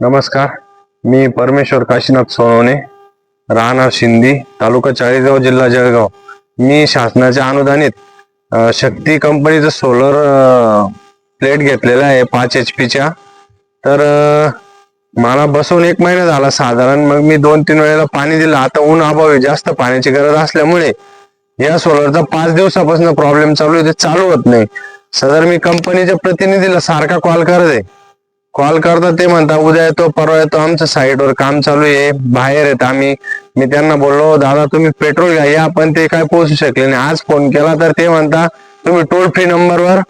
नमस्कार मी परमेश्वर काशीनाथ सोनवणे राहणार शिंदी तालुका चाळीसगाव जिल्हा जळगाव. मी शासनाच्या अनुदानित शक्ती कंपनीचं सोलर प्लेट घेतलेला आहे पाच एच पीच्या तर मला बसून एक महिना झाला साधारण मग मी दोन तीन वेळेला पाणी दिलं. आता ऊन अभावी जास्त पाण्याची गरज असल्यामुळे या सोलरचा पाच दिवसापासून प्रॉब्लेम चालू आहे ते चालू होत नाही. सदर मी कंपनीच्या प्रतिनिधीला सारखा कॉल करत आहे कॉल करता ते म्हणता उद्या येतो परवा येतो आमच्या साईडवर काम चालू आहे बाहेर येत आम्ही. मी त्यांना बोललो हो, दादा तुम्ही पेट्रोल घ्या या पण ते काय पोहोचू शकले नाही. आज फोन केला तर ते म्हणता तुम्ही टोल फ्री नंबरवर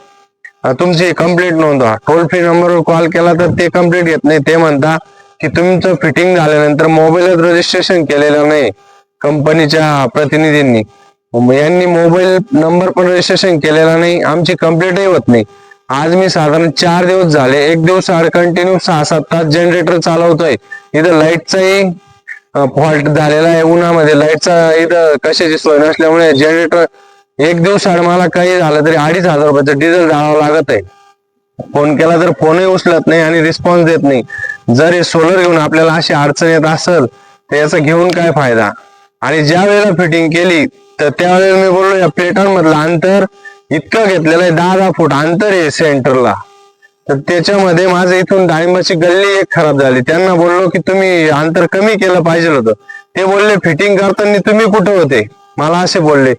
तुमची कंप्लेंट नोंदवा. टोल फ्री नंबरवर कॉल केला तर ते कंप्लेंट घेत नाही. ते म्हणता की तुमचं फिटिंग झाल्यानंतर मोबाईलच रजिस्ट्रेशन केलेलं नाही कंपनीच्या प्रतिनिधींनी. यांनी मोबाईल नंबर पण रजिस्ट्रेशन केलेला नाही आमची कंप्लेंटही होत नाही. आज मी साधारण चार दिवस झाले एक दिवस आड कंटिन्यू सहा सात तास जनरेटर चालवतोय. इथं लाईटचाही फॉल्ट झालेला आहे उन्हामध्ये. लाईटचा इथं कशाची सोय नसल्यामुळे जनरेटर एक दिवस आड मला काही झालं तरी अडीच हजार रुपयाचं डिझेल जाळावं लागत आहे. फोन केला तर फोनही उचलत नाही आणि रिस्पॉन्स देत नाही. जर हे सोलर घेऊन आपल्याला अशी अडचण येत असेल तर याचा घेऊन काय फायदा? आणि ज्या वेळेला फिटिंग केली तर त्यावेळेला मी बोललो या प्लेटांमधलं अंतर इतकं घेतलेलं आहे दहा दहा फूट अंतर आहे सेंटरला. तर त्याच्यामध्ये माझं इथून डाळिंबाची गल्ली एक खराब झाली. त्यांना बोललो की तुम्ही अंतर कमी केलं पाहिजे होतं. ते बोलले फिटिंग करताना तुम्ही कुठं होते? मला असे बोलले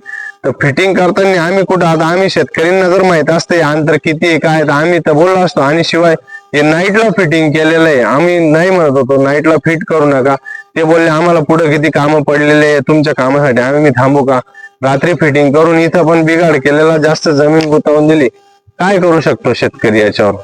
तर फिटिंग करताना आम्ही कुठं? आता आम्ही शेतकऱ्यांना जर माहीत असते अंतर किती आहे काय आहे, तर आम्ही तर बोललो असतो. आणि शिवाय हे नाईटला फिटिंग केलेलं आहे. आम्ही नाही म्हणत होतो नाईटला फिट करू नका. ते बोलले आम्हाला पुढे किती कामं पडलेले तुमच्या कामासाठी आम्ही मी थांबू का? रात्री फिटिंग करून इथं पण बिघाड केलेला जास्त जमीन गुतावून दिली. काय करू शकतो शेतकरी याच्यावर?